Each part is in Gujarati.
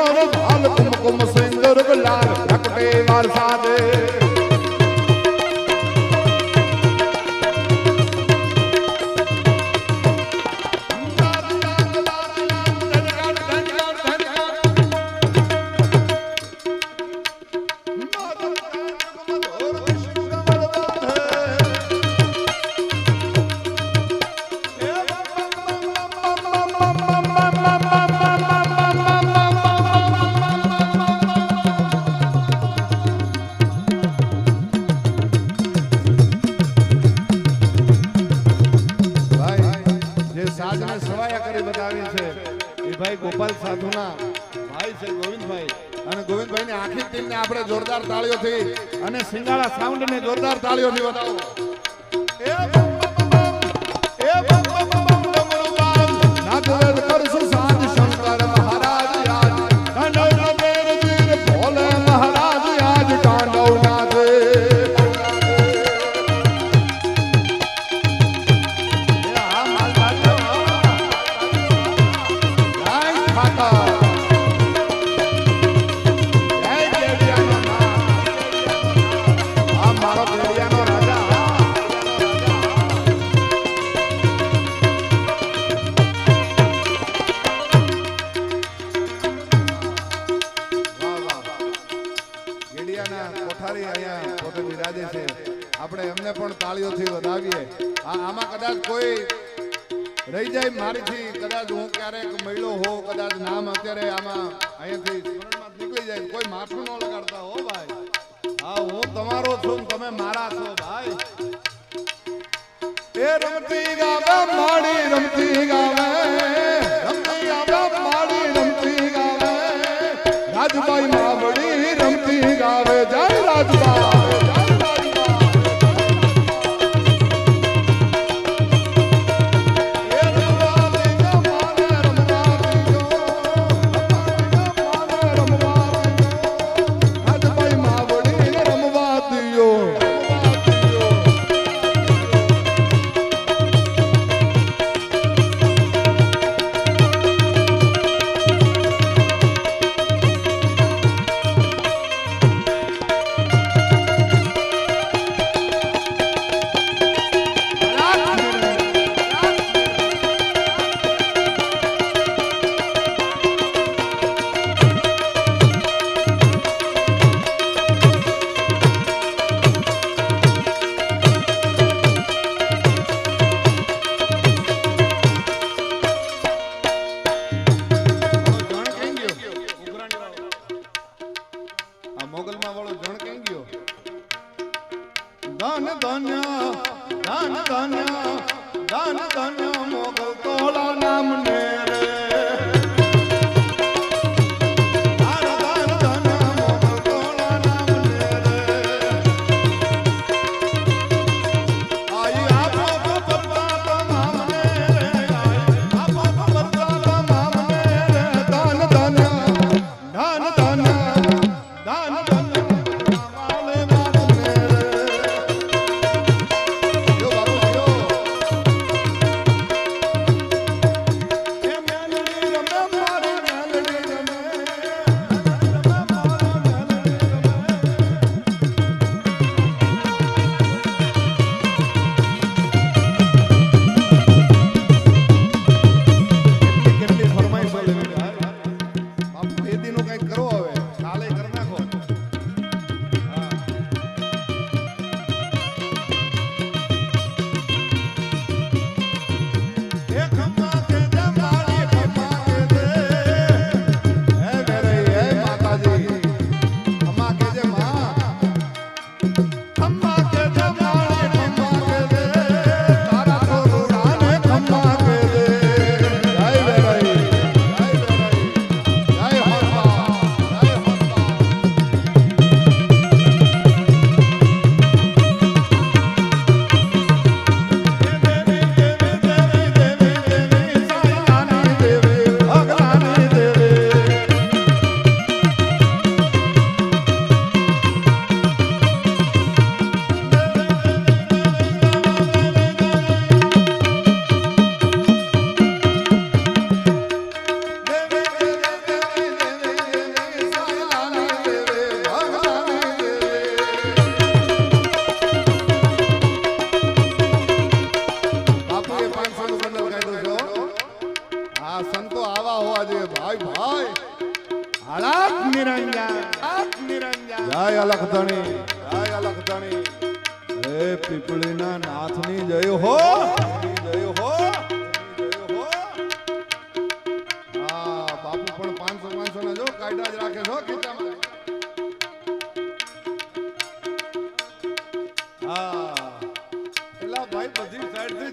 ਭੋਰ ਭਾਲ ਕੁਮ ਕੁਮ ਸਿੰਘ ਰੁਗਲਾਲ ਰਕਟੇ ਵਾਰਸਾ ਦੇ સાઉન્ડ ને જોરદાર તાળીઓથી વધાવો ક્યારેક મળ્યો હો, કદાચ નામ અત્યારે આમાં અહીંયાથી નીકળી જાય, કોઈ માથું ન લગાડતા હો ભાઈ. હા, હું તમારો છું તમે મારા છો ભાઈ. એ રમતી ગાવે માડી રમતી ગાવે.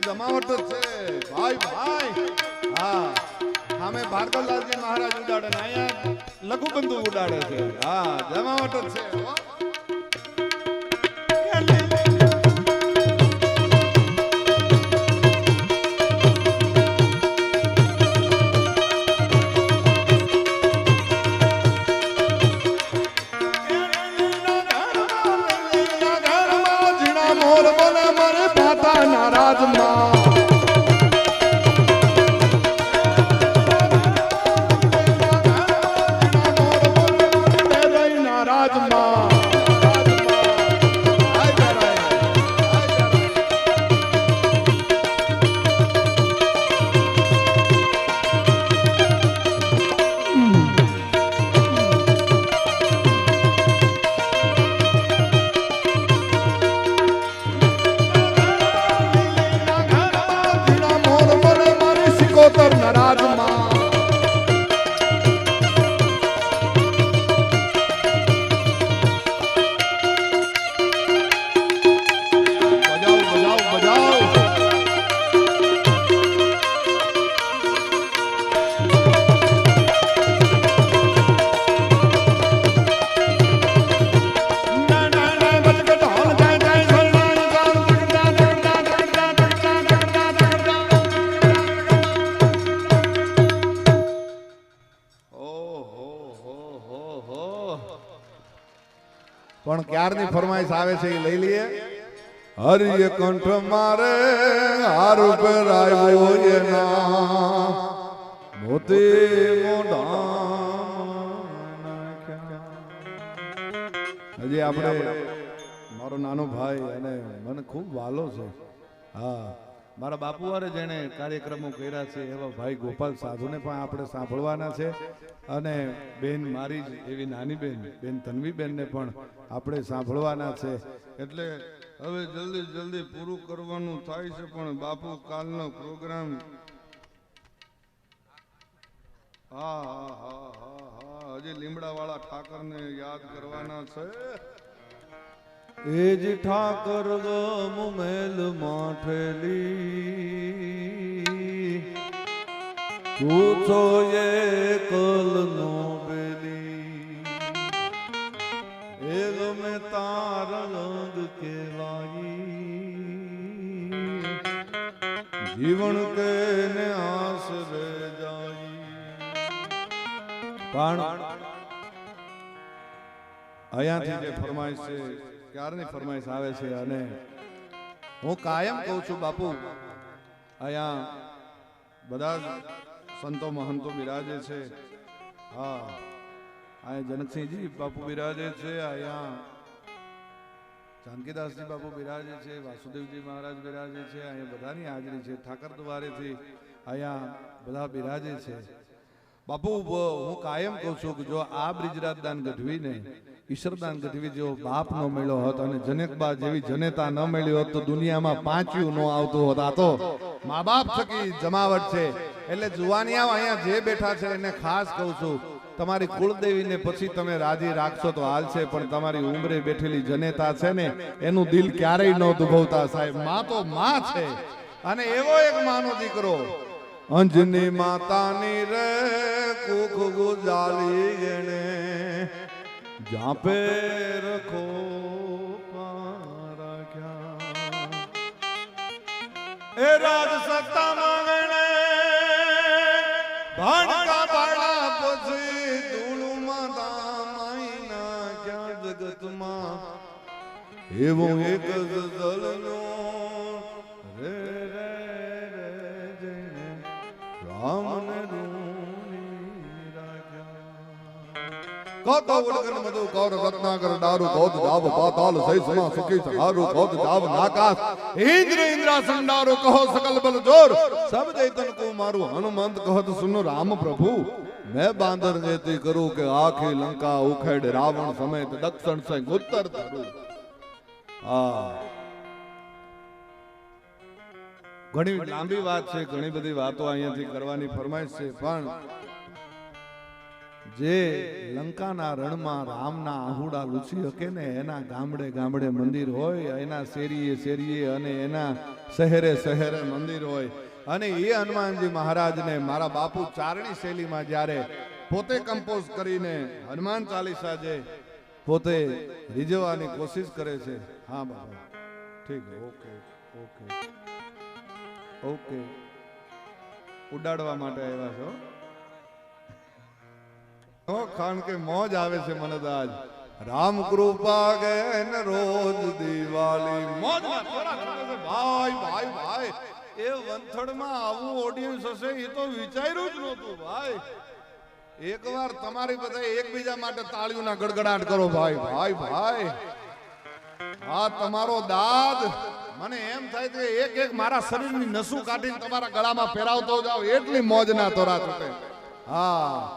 જમાવટ છે. ભાઈ ભાઈ. હા. સામે ભાર્ગવલાલજી મહારાજ ઉડાડે ને અહીંયા લઘુબંધુ ઉડાડે છે. હા, જમાવટ છે. પણ ક્યારની ફરમાઈશ આવે છે એ લઈ લઈએ? હરિય કંઠ મારે, હારું આવ્યો એના. મોતી હજી આપણે, મારો નાનો ભાઈ અને મને ખૂબ વાલો છે. હા. મારા બાપુ વારે જેણે કાર્યક્રમો કર્યા છે, એવા ભાઈ ગોપાલ સાધુને પણ આપણે સાંભળવાના છે. અને બેન મારી જ, એવી નાની બેન બેન તન્વીબેનને પણ આપણે સાંભળવાના છે. એટલે હવે જલ્દી જલ્દી પૂરું કરવાનું થાય છે, પણ બાપુ કાલનો પ્રોગ્રામ હા હા હા હા હા, હજી લીમડાવાળા ઠાકરને યાદ કરવાના છે. એ જ ઠાકર ગમ મેલ માઠેલી પૂછો એ કલ નો બેલી. એ ગમે તાર રંગ કેવાઈ જીવન કે ને આસરે જાય પણ અહીંયાથી જે ફરમાય છે ક્યારની ફરમાઈશ આવે છે અને હું કાયમ કહું છું, બાપુ, અહીંયા બધા સંતો મહંતો બિરાજે છે. હા, અહીંયા જનકસિંહજી બાપુ બિરાજે છે, અહીંયા જાનકીદાસજી બાપુ બિરાજે છે, વાસુદેવજી મહારાજ બિરાજે છે, અહીંયા બધાની હાજરી છે, ઠાકર દ્વારેથી અહીંયા બધા બિરાજે છે. બાપુ, હું કાયમ કહું છું કે જો આ બ્રિજરાજદાન ગઢવીને ઈશ્વરદાન ગઢવી જેવો બાપ ન મળ્યો હોત અને જનકબા જેવી જનેતા ન મળી હોત તો દુનિયામાં પાંચ્યું ન આવતું હોત. આ તો મા બાપ થકી જમાવટ છે. એટલે જુવાનિયા અહીંયા જે બેઠા છે એને ખાસ કહું છું. તમારી કુળદેવીને પછી તમે રાજી રાખશો તો હાલ છે, પણ તમારી ઉંમરે બેઠેલી જનેતા છે ને, એનું દિલ ક્યારેય ન દુભવતા સાહેબ. માં તો માં છે. અને એવો એક માનો દીકરો, અંજની માતાની રે, કુખ ગુજાલી ગણે જ્યાં પે રખો એ રાજ સત્તા માંગણે ભાણકા બાળા પછી ધૂળું માતા માઈના ક્યાં જગતમાં એવો એક જ દલનો આખી લંકા ઉખેડ રાવણ સમેત દક્ષિણ સે ઉત્તર તરું આ ઘણી લાંબી વાત છે, ઘણી બધી વાતો અહીંયાથી કરવાની ફરમાઈશ છે, પણ જે લંકાના રણમાં રામના આહુડા લૂછી શકે ને, એના ગામડે ગામડે મંદિર હોય, એના શેરીએ શેરીએ અને એના શહેરે શહેરે મંદિર હોય. અને એ હનુમાનજી મહારાજને, મારા બાપુ ચારણી શૈલીમાં જ્યારે પોતે કમ્પોઝ કરીને હનુમાન ચાલીસા જે પોતે રીઝવવાની કોશિશ કરે છે. હા, બાબા. ઠીક ઓકે ઓકે. ઓકે. ઉડાડવા માટે આવ્યા છો? કારણ કે મોજ આવે છે મને તો આજ. રામ કૃપા ગેન રોજ દિવાળી. મોજ ભાઈ ભાઈ ભાઈ, એ વંથડમાં આવું ઓડિયન્સ હશે એ તો વિચાર્યું જ નહોતું, ભાઈ. એકવાર તમારી બધા એકબીજા માટે તાળીઓના ગડગડાટ કરો, ભાઈ ભાઈ ભાઈ. આ તમારો દાદ. મને એમ થાય કે એક એક મારા શરીરની નસું કાઢીને તમારા ગળામાં પહેરાવતો જાવ એટલી મોજના તોરા તૂટે. હા.